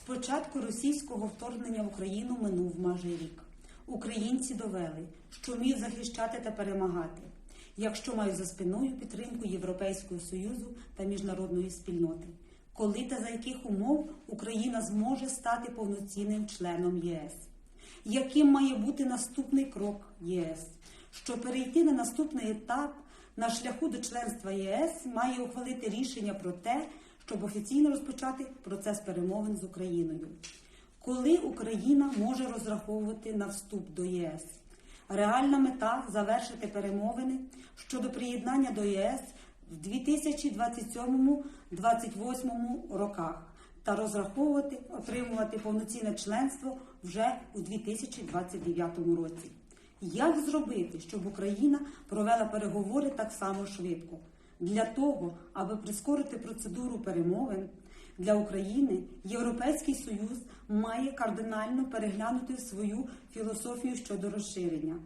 початку російського вторгнення в Україну минув майже рік. Українці довели, що вміють захищати та перемагати, якщо мають за спиною підтримку Європейського Союзу та міжнародної спільноти. Коли та за яких умов Україна зможе стати повноцінним членом ЄС? Яким має бути наступний крок ЄС? Щоб перейти на наступний етап на шляху до членства ЄС, має ухвалити рішення про те, щоб офіційно розпочати процес перемовин з Україною. Коли Україна може розраховувати на вступ до ЄС? Реальна мета завершити перемовини щодо приєднання до ЄС в 2027-2028 роках та розраховувати отримувати повноцінне членство вже у 2029 році. Як зробити, щоб Україна провела переговори так само швидко? Для того, аби прискорити процедуру перемовин для України, Європейський Союз має кардинально переглянути свою філософію щодо розширення.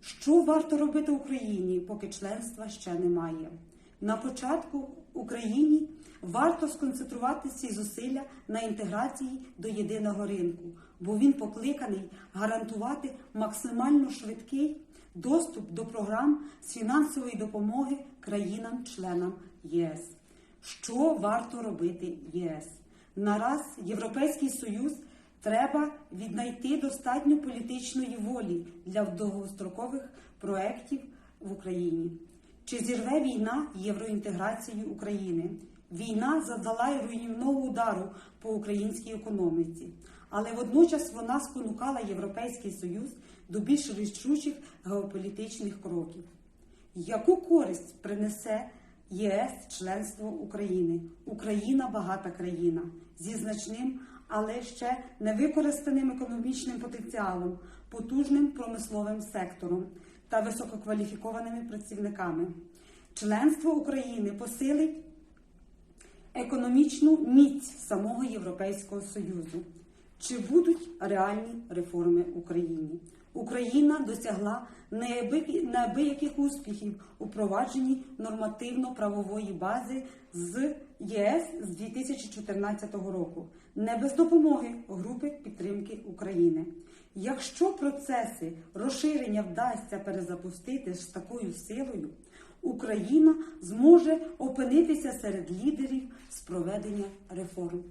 Що варто робити Україні, поки членства ще немає? На початку Україні варто сконцентрувати ці зусилля на інтеграції до єдиного ринку, бо він покликаний гарантувати максимально швидкий доступ до програм з фінансової допомоги країнам-членам ЄС. Що варто робити ЄС? Нараз Європейський Союз треба віднайти достатньо політичної волі для довгострокових проєктів в Україні. Чи зірве війна євроінтеграцію України? Війна завдала руйнівного удару по українській економіці, але водночас вона спонукала Європейський Союз до більш рішучих геополітичних кроків. Яку користь принесе ЄС членство України? Україна багата країна зі значним, але ще невикористаним економічним потенціалом, потужним промисловим сектором та висококваліфікованими працівниками. Членство України посилить економічну міць самого Європейського Союзу. Чи будуть реальні реформи в Україні? Україна досягла неабияких успіхів у провадженні нормативно-правової бази з ЄС з 2014 року, не без допомоги групи підтримки України. Якщо процеси розширення вдасться перезапустити з такою силою, Україна зможе опинитися серед лідерів з проведення реформ.